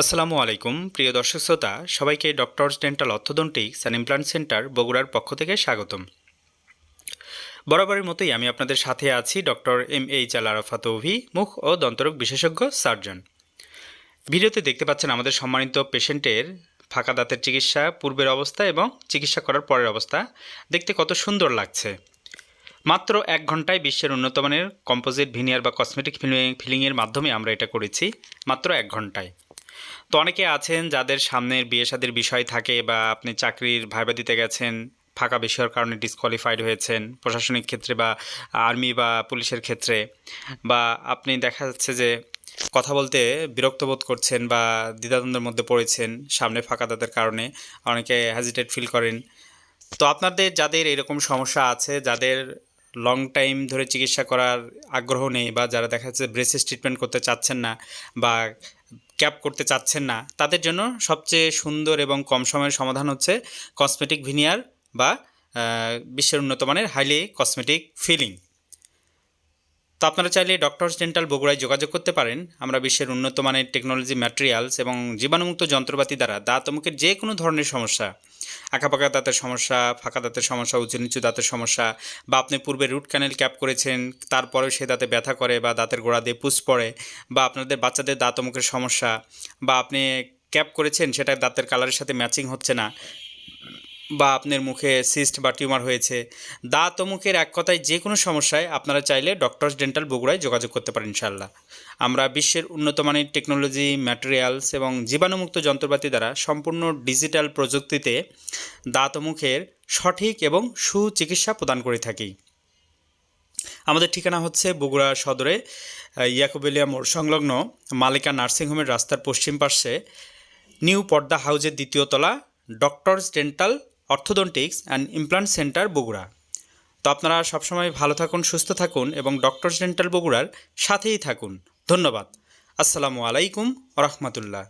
আসসালামু আলাইকুম, প্রিয় দর্শক শ্রোতা, সবাইকে doctors dental orthodontics and implant centre বগুড়ার পক্ষ থেকে স্বাগতম। বরাবরের মতোই আমি আপনাদের সাথে আছি doctor M H Al Arafat Ovi, মুখ ও দন্তরোগ বিশেষজ্ঞ সার্জন। ভিডিওতে দেখতে পাচ্ছেন আমাদের সম্মানিত পেশেন্টের ফাঁকা দাঁতের চিকিৎসা, পূর্বের অবস্থা এবং চিকিৎসা করার পরের অবস্থা। দেখতে কত সুন্দর লাগছে। মাত্র এক ঘন্টায় বিশ্বের উন্নতমানের কম্পোজিট ভিনিয়ার বা কসমেটিক ফিলিং ফিলিংয়ের মাধ্যমে আমরা এটা করেছি, মাত্র এক ঘন্টায়। তো অনেকে আছেন যাদের সামনের বিয়ে শাদির বিষয় থাকে বা আপনি চাকরির ভাইবা দিতে গেছেন, ফাঁকা বিষয়ের কারণে ডিসকোয়ালিফাইড হয়েছেন প্রশাসনিক ক্ষেত্রে বা আর্মি বা পুলিশের ক্ষেত্রে বা আপনি দেখা যাচ্ছে যে কথা বলতে বিরক্ত বোধ করছেন বা দ্বিধাদ্বন্দ্বের মধ্যে পড়েছেন সামনে ফাঁকা দাঁতের কারণে, অনেকে হ্যাজিটেট ফিল করেন। তো আপনাদের যাদের এরকম সমস্যা আছে, যাদের লং টাইম ধরে চিকিৎসা করার আগ্রহ নেই বা যারা দেখা যাচ্ছে ব্রেসেস ট্রিটমেন্ট করতে চাচ্ছেন না বা ক্যাপ করতে চাচ্ছেন না, তাদের জন্য সবচেয়ে সুন্দর এবং কম সময়ের সমাধান হচ্ছে কসমেটিক ভিনিয়ার বা বিশ্বের উন্নত মানের হাইলি কসমেটিক ফিলিং তো আপনারা চাইলে ডক্টরস ডেন্টাল বগুড়ায় যোগাযোগ করতে পারেন। আমরা বিশ্বের উন্নত মানের টেকনোলজি ম্যাটেরিয়ালস এবং জীবাণুমুক্ত যন্ত্রপাতি দ্বারা দাঁত মুখের যে কোনো ধরনের সমস্যা, আঁকাপাকা দাঁতের সমস্যা, ফাঁকা দাঁতের সমস্যা, উঁচু নিচু দাঁতের সমস্যা বা আপনি পূর্বে রুট ক্যানেল ক্যাপ করেছেন, তারপরেও সে দাঁতে ব্যথা করে বা দাঁতের গোড়া দিয়ে পুষ পড়ে বা আপনাদের বাচ্চাদের দাঁত মুখের সমস্যা বা আপনি ক্যাপ করেছেন, সেটা দাঁতের কালারের সাথে ম্যাচিং হচ্ছে না বা আপনার মুখে সিস্ট বা টিউমার হয়েছে, দাঁত ও মুখের এক কথায় যে কোনো সমস্যায় আপনারা চাইলে ডক্টরস ডেন্টাল বগুড়ায় যোগাযোগ করতে পারেন ইনশাল্লাহ আমরা বিশ্বের উন্নত মানের টেকনোলজি ম্যাটেরিয়ালস এবং জীবাণুমুক্ত যন্ত্রপাতি দ্বারা সম্পূর্ণ ডিজিটাল প্রযুক্তিতে দাঁত মুখের সঠিক এবং সুচিকিৎসা প্রদান করে থাকি। আমাদের ঠিকানা হচ্ছে বগুড়া সদরে ইয়াকুবেলিয়া মোড় সংলগ্ন মালিকা নার্সিংহোমের রাস্তার পশ্চিম পাশে নিউ পর্দা হাউজের দ্বিতীয় তলা doctors dental orthodontics and implant centre Bogura. তো আপনারা সবসময় ভালো থাকুন, সুস্থ থাকুন এবং ডক্টর ডেন্টাল বগুড়ার সাথেই থাকুন। ধন্যবাদ। আসসালামু আলাইকুম রহমতুল্লাহ।